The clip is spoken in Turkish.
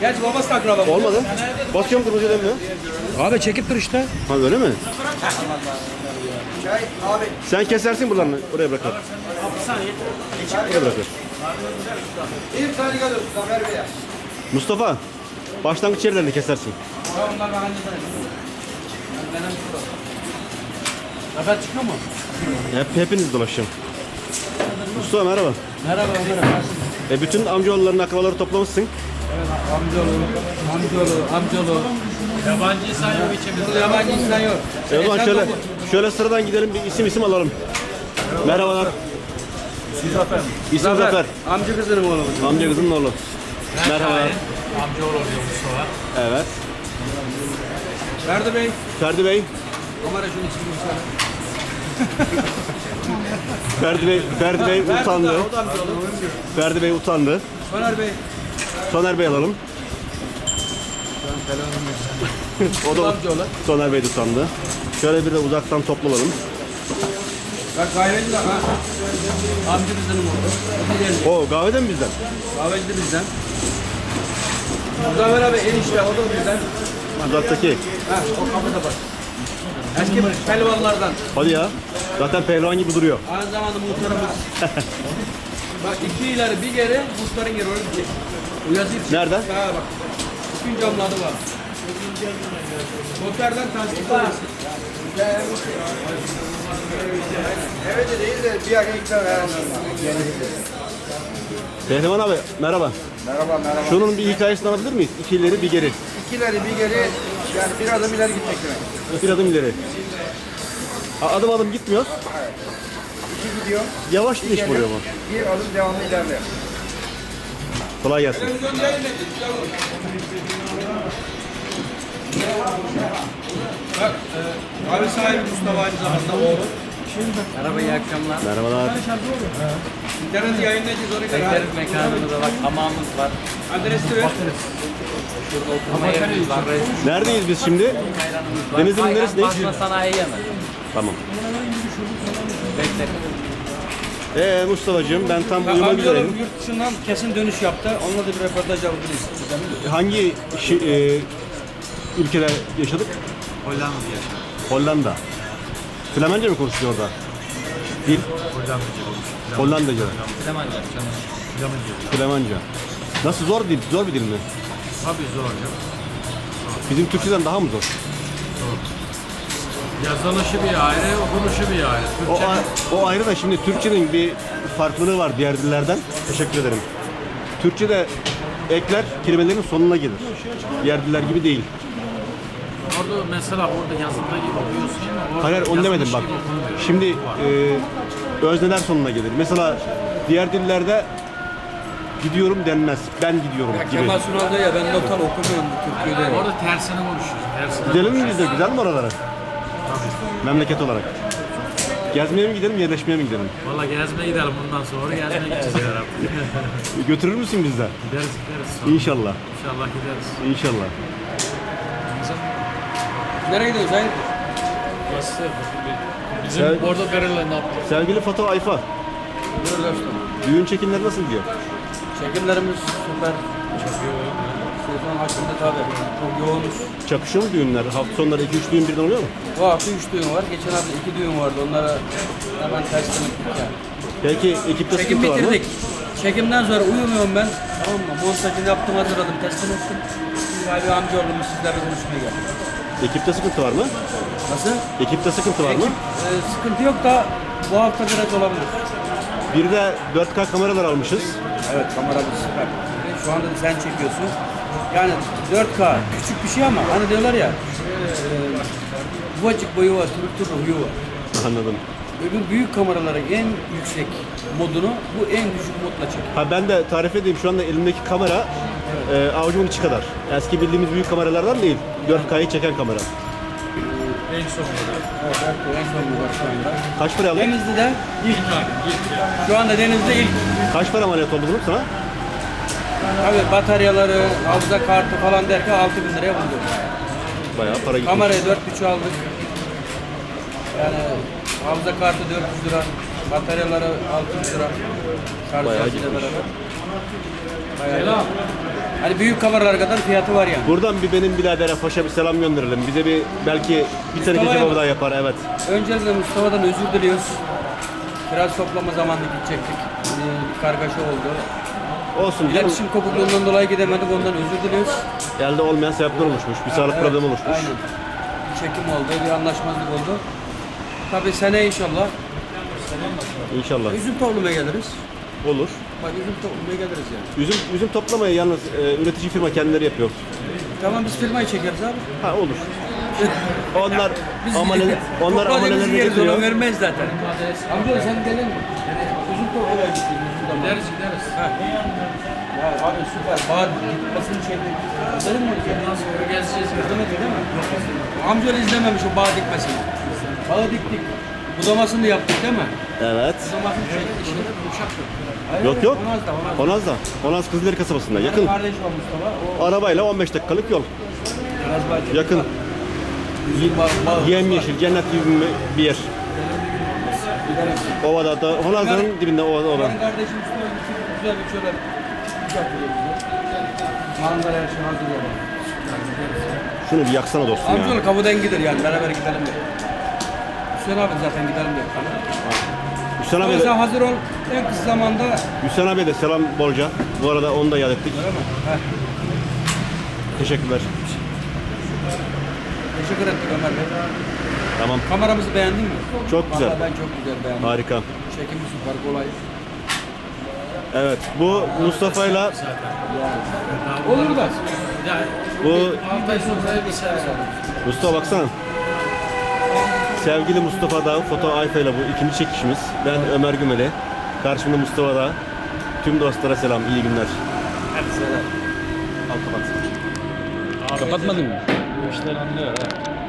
Gerçi babası da akraba. Olmadı. Basıyorum kırmızı demiyor. Abi çekip dur işte. Ha öyle mi? Sen kesersin buradan oraya bırakır. Oraya bırakır. Mustafa, başlangıç yerlerini kesersin. Zafer çıkıyor mu? Hep hepiniz dolaşın. Mustafa merhaba. Merhaba merhaba. E bütün amcaoğullarını, akrabaları toplamışsın. Amcaoğlu, amcaoğlu, amcaoğlu. Yabancı insan yok içimizde. Yabancı insan yok. E o zaman Sen şöyle şöyle sıradan gidelim bir isim isim alalım. Merhabalar. Zafer. İsim Zafer. Amca kızının oğlu. Amca kızının oğlu. Merhaba. Amcaoğlu oluyor Mustafa. Evet. Ferdi Bey. Ferdi Bey. Kamera şunu çekin Ferdi Bey, Ferdi Bey utandı. Ferdi Bey utandı. Soner Bey. Soner Bey alalım. o da. Soner Bey de utandı. Şöyle bir de uzaktan toplanalım. Bak kahveci de ha. Amca kızının oğlu. O da geldi. O kahvede mi bizden? Kahveci de bizden. Zafer abi enişte o da bizden. Uzaktaki. Ha o kapıda bak. Eski pelvanlardan. Hadi ya. Zaten pehlivan gibi duruyor. Aynı zamanda muhtarımız. bak iki ileri bir geri muhtarın yeri öyle bir şey. Bu yazı için. Nerede? Ha bak. Bütün camladı var. Muhtardan tasdik var. Evet de değil de bir ikna veremem. Pehlivan abi merhaba. Merhaba merhaba. Şunun bir hikayesini alabilir miyiz? İki ileri bir geri. İkileri bir geri yani bir adım ileri gitmek demek. Bir adım ileri. A- Adım adım gitmiyoruz. İki gidiyor. Yavaş gidiş oluyor mu? Bir adım devamlı ilerliyor. Kolay gelsin. Bak e, abi sahibi Mustafa aynı zamanda oğlu. Merhaba iyi akşamlar. Merhabalar. İnternet yayınlayacağız oraya kadar. Bekleriz mekanımızda bak hamamımız var. Adresi ver. Şurada oturma yerimiz var. Neredeyiz biz şimdi? Denizli'nin neresindeyiz? Basma sanayi yeme. Tamam. Beklerim. Ee Mustafa'cığım ben tam uyumak Amcaoğlu üzereyim. yurt dışından kesin dönüş yaptı. Onunla da bir röportaj yapabiliriz. Hangi şi- e, ülkede yaşadık? Hollanda'da yaşıyor. Hollanda. Flemence mi konuşuyor orada? Dil? Hollandaca. Flemenca. Flemenca. Flemenca. Nasıl zor dil? Zor bir dil mi? Tabii zor ya. Bizim Türkçeden daha mı zor? Yazılışı bir ayrı, okunuşu bir ayrı. O, Türkçe a- o ayrı da şimdi Türkçenin bir farklılığı var diğer dillerden. Teşekkür ederim. Türkçe'de ekler kelimelerin sonuna gelir. Diğer diller gibi değil. Orada mesela burada yazında gibi okuyorsun Hayır onu demedim bak. Şimdi e, özneler sonuna gelir. Mesela diğer dillerde gidiyorum denmez. Ben gidiyorum Ya gibi. Kemal Sunal'da ya ben notal okumuyorum bu Türkiye'de. Orada tersini konuşuyorsun. Tersini Gidelim mi biz de? Güzel mi oralara? Memleket olarak. Gezmeye mi gidelim, yerleşmeye mi gidelim? Valla gezmeye gidelim bundan sonra gezmeye gideceğiz herhalde. Götürür müsün bizi de? gideriz gideriz. Sonra. İnşallah. İnşallah gideriz. İnşallah. Nereye gidiyoruz? Hayır. Nasıl? Bizim Sen- orada verirler ne yaptı? Sevgili Fatih Ayfa, Buyur dostum. düğün çekimleri nasıl gidiyor? Çekimlerimiz süper. Sezon hakkında tabii. Çok yoğunuz. Çakışıyor mu düğünler? Hafta sonları 2-3 düğün birden oluyor mu? Bu hafta üç düğün var. Geçen hafta iki düğün vardı. Onlara hemen teslim ettik yani. Peki ekipte Çekim sıkıntı var mı? bitirdik. Çekimden sonra uyumuyorum ben. Tamam mı? Montajını yaptım, hazırladım, teslim ettim. Şimdi abi amcaoğlumuz sizlerle konuşmaya geldi. Ekipte sıkıntı var mı? Nasıl? Ekipte sıkıntı var mı? Ekip, e, sıkıntı yok da bu hafta biraz olabilir. Bir de 4K kameralar almışız. Evet kameramız süper. Şu anda da sen çekiyorsun. Yani 4K küçük bir şey ama hani diyorlar ya e, ufacık boyu var, turuk turuk huyu var. Anladım. Öbür büyük kameraların en yüksek modunu bu en düşük modla çekiyor. Ha ben de tarif edeyim şu anda elimdeki kamera e, avucumun içi kadar. Eski bildiğimiz büyük kameralardan değil. 4K'yı çeken kamera. En son model. Evet, evet, en son bu var şu anda. Kaç para aldın? Denizli'de ilk. Şu anda Denizli'de ilk. Kaç para ameliyat oldu bunun sana? Tabii bataryaları, hafıza kartı falan derken 6000 liraya buldu. Bayağı para gitti. Kamerayı 4.5 aldık. Yani hafıza kartı 400 lira, bataryaları 600 lira. Şarj Bayağı gitmiş. beraber. Bayağı. Hani büyük kameralar kadar fiyatı var yani. Buradan bir benim biradere paşa bir selam gönderelim. Bize bir belki bir tane Mustafa'ya kebabı mı? daha yapar evet. Öncelikle Mustafa'dan özür diliyoruz. Biraz toplama zamanında gidecektik. Ee, bir kargaşa oldu. Olsun. İletişim kopukluğundan dolayı gidemedik. Ondan özür diliyoruz. Elde olmayan sebepler oluşmuş. Bir sağlık Evet, problemi oluşmuş. Aynen. Bir çekim oldu, bir anlaşmazlık oldu. Tabii sene inşallah İnşallah. üzüm toplamaya geliriz. Olur. Bak üzüm toplamaya geliriz yani. Üzüm üzüm toplamayı yalnız e, üretici firma kendileri yapıyor. Tamam biz firmayı çekeriz abi. Ha olur. Onlar Biz amaleler onlar amalelerini yeriz, getiriyor. Ona vermez zaten. Amca sen gelin mi? Üzüm toplamaya gittik. Gideriz gideriz. Ha. Ya abi süper. Bağ dikmesini çektik. Gidelim mi? Nasıl gezeceğiz? İzlemedi değil mi? Amcalı izlememiş o bağ dikmesini. Bağı diktik. Budamasını yaptık değil mi? Evet. Budamasını çektik işte. Uşak Hayır, Yok yok. Onaz'da, Onaz'da. Onaz'da. Onaz Kızılderili kasabasında. Yakın. Kardeş var Mustafa. O Arabayla 15 dakikalık yol. biraz bahçe. Yakın. Üzüm bağ, bağ. Yemyeşil, cennet gibi bir yer. Ovada da, Honaz'ın dibinde ovada olan. Benim kardeşim Mustafa güzel bir şöyle uşak veriyor bize. Mangal her şey hazır yani. Şunu bir yaksana dostum ya. Amcaoğlu kapıdan gider yani beraber gidelim de. Hüseyin abi zaten gidelim de. Hüseyin abi, Abi sen de, hazır ol. En kısa zamanda Hüseyin abi de selam bolca. Bu arada onu da yad ettik. öyle mi? Heh. Teşekkürler. Teşekkür ettik Ömer Bey. Tamam. Kameramızı beğendin mi? Çok güzel. Vallahi ben çok güzel beğendim. Harika. Çekimi süper kolay. Evet. Bu Mustafa'yla Olur da. Bu bir alırız. Mustafa baksana. Sevgili Mustafa Dağ, Foto Ayfa ile bu ikinci çekişimiz. Ben Ömer Gümeli. Karşımda Mustafa Dağ. Tüm dostlara selam, iyi günler. Hadi selam. Al kapat. Kapatmadın mı? Bu işler anlıyor ha.